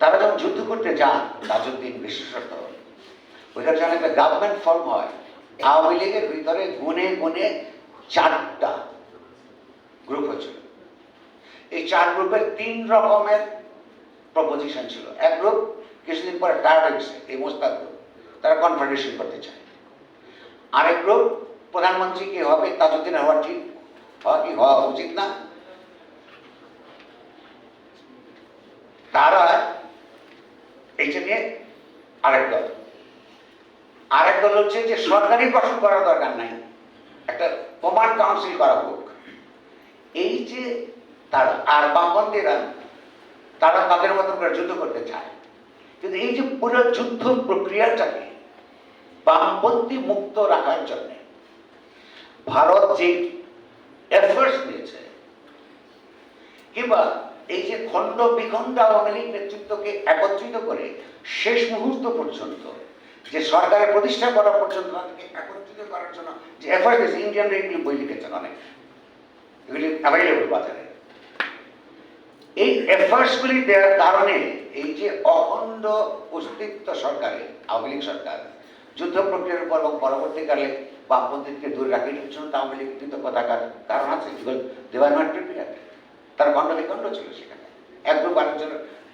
তারা যখন যুদ্ধ করতে যান তাজউদ্দিন বিশেষত ওইটার যখন একটা গভর্নমেন্ট ফর্ম হয়, আওয়ামী লীগের ভিতরে গুনে গুনে চারটা গ্রুপ হয়েছিল। এই চার গ্রুপের তিন রকমের প্রপোজিশন ছিল। এক গ্রুপ কিছুদিন পরে টায়ার্ড হয়েছে এই মোস্তাক গ্রুপ তারা কনফেডারেশন করতে চায়। আরেক গ্রুপ প্রধানমন্ত্রী কে হবে, তাজউদ্দিন হওয়া ঠিক হওয়া কি হওয়া উচিত না? তারা এইটা নিয়ে আরেক দল। আরেক দল হচ্ছে যে সরকারি গঠন করার দরকার নাই। একটা প্রমাণ কাউন্সিল করা হোক। এই যে তারা, আর বামপন্থীরা, তারা তাদের মতন করে যুদ্ধ করতে চায়। কিন্তু এই যে পুরো যুদ্ধ প্রক্রিয়াটাকে বামপন্থী মুক্ত রাখার জন্য ভারত যে এফার্টস নিয়েছে কিংবা এই যে খণ্ড বিখণ্ড আওয়ামী লীগ নেতৃত্বকে একত্রিত করে শেষ মুহূর্ত পর্যন্ত, যে সরকারের প্রতিষ্ঠা করা পর্যন্ত তাদেরকে একত্রিত করার জন্য যে এফার্ট ইন্ডিয়ান এগুলি বই লিখেছেন অনেক। এগুলি অ্যাভেলেবল বাজারে। এই এফার্টসগুলি দেওয়ার কারণে এই যে অখণ্ড অস্তিত্ব সরকারে, আওয়ামী লীগ সরকার, যুদ্ধ প্রক্রিয়ার উপর এবং পরবর্তীকালে বামপন্থীকে দূরে রাখি জন্য তো আওয়ামী লীগ কৃতজ্ঞ থাকার কারণ আছে। দেওয়ার নট তার খণ্ড বিখণ্ড ছিল সেখানে। এক গ্রুপ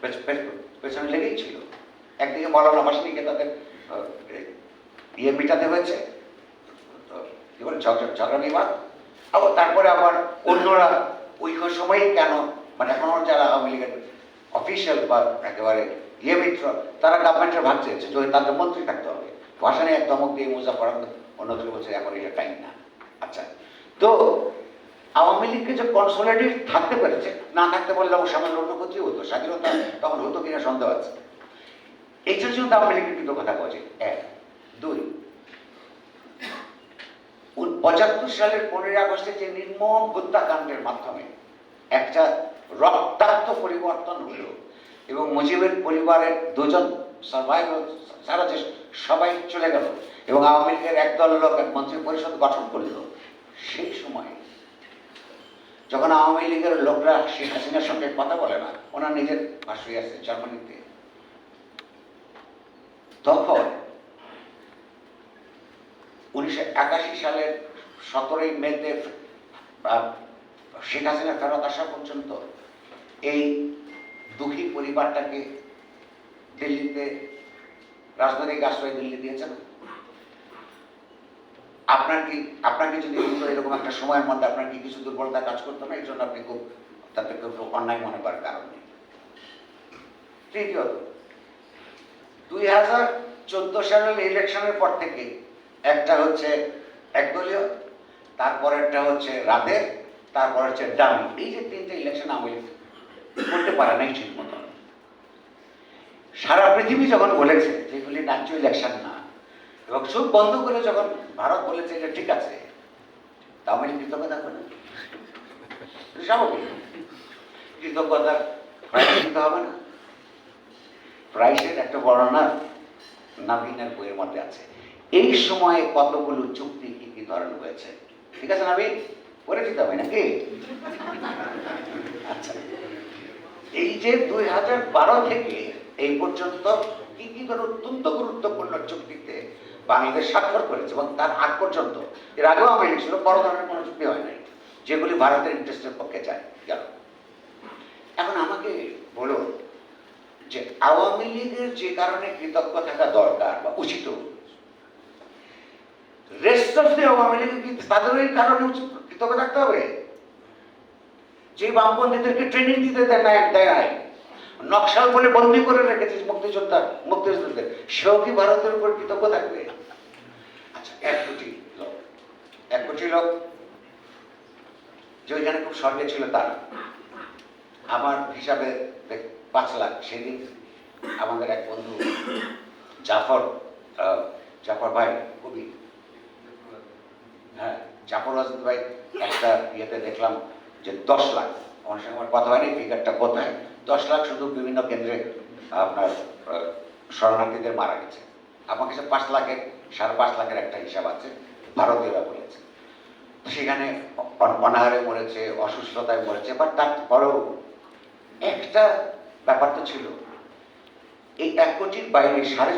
পেছ- পেছনে লেগেই ছিল। একদিকে মৌলানা হোসেনিকে তাদের ইয়ে মেটাতে হয়েছে কি বলে, ঝগড়া বিবাদ। আবার তারপরে আবার অন্যরা ওই সময় কেন মানে এখন যারা আওয়ামী লীগের অফিসিয়াল বা একেবারে ইয়ে মিত্র, তারা গভর্নমেন্টের ভাগ চেয়েছে যে তাদের মন্ত্রী থাকতে হবে। ভাষণে এক দমক দিয়ে মোজা পড়ান অন্যদের বলছে, এখন এটা টাইম না। আচ্ছা তো আওয়ামী লীগকে যে কনসোলিডেট থাকতে পেরেছে, না থাকতে পারলে আমার সামান্য অন্য ক্ষতি হতো, স্বাধীনতা, তখন হতো কিনা সন্দেহ আছে। এইটার জন্য আওয়ামী লীগের কিন্তু কথা বলছে এক। দুই। পঁচাত্তর সালের পনেরোই আগস্টে যে নির্মম হত্যাকাণ্ডের মাধ্যমে একটা রক্তাক্ত পরিবর্তন হলো এবং মুজিবের পরিবারের দুজন সার্ভাইভ সারা দেশ, সবাই চলে গেল এবং আওয়ামী লীগের একদল লোক এক মন্ত্রী পরিষদ গঠন করল। সেই সময় যখন আওয়ামী লীগের লোকরা শেখ হাসিনার সঙ্গে কথা বলে না, ওনার নিজের ভাষায় আছে জার্মানিতে। তখন উনিশশো একাশি সালের সতেরোই মেতে শেখ হাসিনা ফেরত আসা পর্যন্ত এই দুঃখী পরিবারটাকে দিল্লিতে, রাজনৈতিক আশ্রয় দিল্লি দিয়েছে না আপনার কি আপনাকে যদি এরকম একটা সময়ের মধ্যে আপনার কি কিছু দুর্বলতা কাজ করতো না এই জন্য আপনি খুব তাদেরকে খুব অন্যায় মনে করার কারণ নেই। তৃতীয়ত দুই হাজার চোদ্দ সালের ইলেকশনের পর থেকে একটা হচ্ছে একদলীয়, তারপরেরটা হচ্ছে রাতে তারপর হচ্ছে ডামি। এই যে তিনটে ইলেকশন আমি করতে পারে নাই ঠিক মতো। সারা পৃথিবী যখন বলেছে যেগুলি ন্যায্য ইলেকশন না এবং চোখ বন্ধ করে যখন ভারত বলেছে যে ঠিক আছে তামিল কৃতজ্ঞতা করে দিতে হবে না। প্রাইসের একটা বর্ণনা বইয়ের মধ্যে আছে। এই সময়ে কতগুলো চুক্তি কি কি ধরনের হয়েছে? ঠিক আছে নাবিন পরিচিত হবে নাকি? আচ্ছা। এই যে দুই হাজার বারো থেকে এই পর্যন্ত কি কি ধরনের অত্যন্ত গুরুত্বপূর্ণ চুক্তিতে বাংলাদেশ স্বাক্ষর করেছে এবং তার আগ পর্যন্ত, এর আগেও আমি ছিল, বড় ধরনের কোনো চুক্তি হয় নাই। যেগুলি ভারতের ইন্টারেস্টের পক্ষে যায়, গেল। এখন আমাকে বলুন যে আওয়ামী লীগের যে কারণে কৃতজ্ঞ থাকা দরকার বা উচিত rest of the Awami League কি তাদের ওই কারণে কৃতজ্ঞ থাকতে হবে? যে বামপন্থীদেরকে ট্রেনিং দিতে দেয় না দেয় নকশাল বলে বন্দি করে রেখেছে মুক্তিযোদ্ধা মুক্তিযোদ্ধাদের সেও কি ভারতের উপর কৃতজ্ঞ থাকবে? আচ্ছা এক কোটি লোক। এক কোটি লোক যে ওইখানে খুব স্বর্গে ছিল তার। আমার হিসাবে পাঁচ লাখ সেদিন আমাদের এক বন্ধু, জাফর জাফর ভাই খুবই হ্যাঁ জাফর রাজনীত ভাই একটা ইয়েতে দেখলাম যে দশ লাখ। আমার সঙ্গে আমার কথা হয়নি ফিগারটা কোথায়? দশ লাখ শুধু বিভিন্ন কেন্দ্রে আপনার শরণার্থীদের মারা গেছে। আমার কাছে পাঁচ লাখের, সাড়ে পাঁচ লাখের একটা হিসাব আছে, ভারতীয়রা বলেছে। সেখানে অনাহারে মরেছে, অসুস্থতায় মরেছে, বা তারপরেও একটা ব্যাপার তো ছিল। এই এক কোটির বাইরে সাড়ে